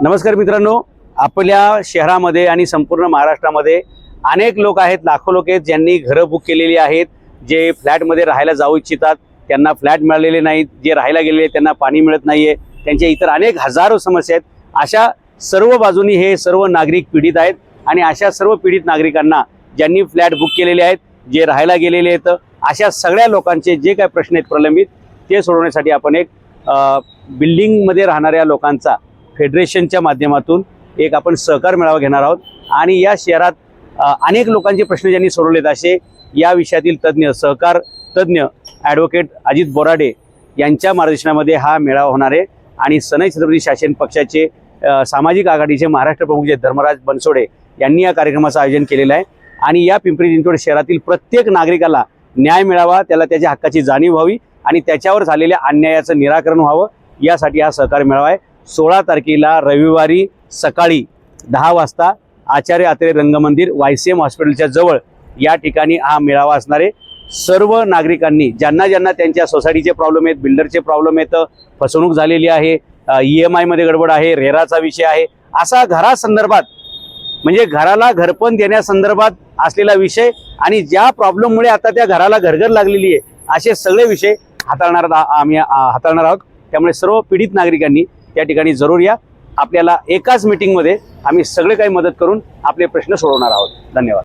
नमस्कार मित्रांनो आपल्या शहरामध्ये आणि संपूर्ण महाराष्ट्रामध्ये अनेक लोक आहेत लाखो लोक आहेत ज्यांनी घरं बुक केलेली आहेत जे फ्लॅटमध्ये राहायला जाऊ इच्छितात. त्यांना फ्लॅट मिळालेले नाहीत जे राहायला गेलेले त्यांना पाणी मिळत नाही आहे त्यांच्या इतर अनेक हजारो समस्या आहेत. अशा सर्व बाजूनी हे सर्व नागरिक पीडित आहेत आणि अशा सर्व पीडित नागरिकांना ज्यांनी फ्लॅट बुक केलेले आहेत जे राहायला गेलेले आहेत अशा सगळ्या लोकांचे जे काय प्रश्न आहेत प्रलंबित ते सोडवण्यासाठी आपण एक बिल्डिंगमध्ये राहणाऱ्या लोकांचा फेडरेशनच्या माध्यमातून एक आपण सहकार मेळावा घेणार आहोत. आणि या शहरात अनेक लोकांचे प्रश्न ज्यांनी सोडवलेत असे या विषयातील तज्ज्ञ सहकार तज्ज्ञ ॲडव्होकेट अजित बोराडे यांच्या मार्गदर्शनामध्ये हा मेळावा होणार आहे. आणि सनई छत्रपती शासन पक्षाचे सामाजिक आघाडीचे महाराष्ट्र प्रमुख जे धर्मराज बनसोडे यांनी या कार्यक्रमाचं आयोजन केलेलं आहे. आणि या पिंपरी चिंचवड शहरातील प्रत्येक नागरिकाला न्याय मिळावा त्याला त्याच्या हक्काची जाणीव व्हावी आणि त्याच्यावर झालेल्या अन्यायाचं निराकरण व्हावं यासाठी हा सहकार मेळावा आहे. सोळा तारखेला रविवारी सकाळी दहा वाजता Acharya Atre Rangmandir Y C M हॉस्पिटलच्या जवळ या ठिकाणी हा मेळावा असणार आहे. सर्व नागरिकांनी ज्यांना ज्यांना त्यांच्या सोसायटीचे प्रॉब्लेम आहेत बिल्डरचे प्रॉब्लेम आहेत फसवणूक झालेली आहे ई एम आयमध्ये गडबड आहे रेराचा विषय आहे असा घरासंदर्भात म्हणजे घराला घरपण देण्यासंदर्भात असलेला विषय आणि ज्या प्रॉब्लेममुळे आता त्या घराला घरघर लागलेली आहे असे सगळे विषय हाताळणार आम्ही हाताळणार आहोत. त्यामुळे सर्व पीडित नागरिकांनी त्या ठिकाणी जरूर या. आपल्याला एकाच मीटिंगमध्ये आम्ही सगळे काही मदत करून आपले प्रश्न सोडवणार आहोत. धन्यवाद.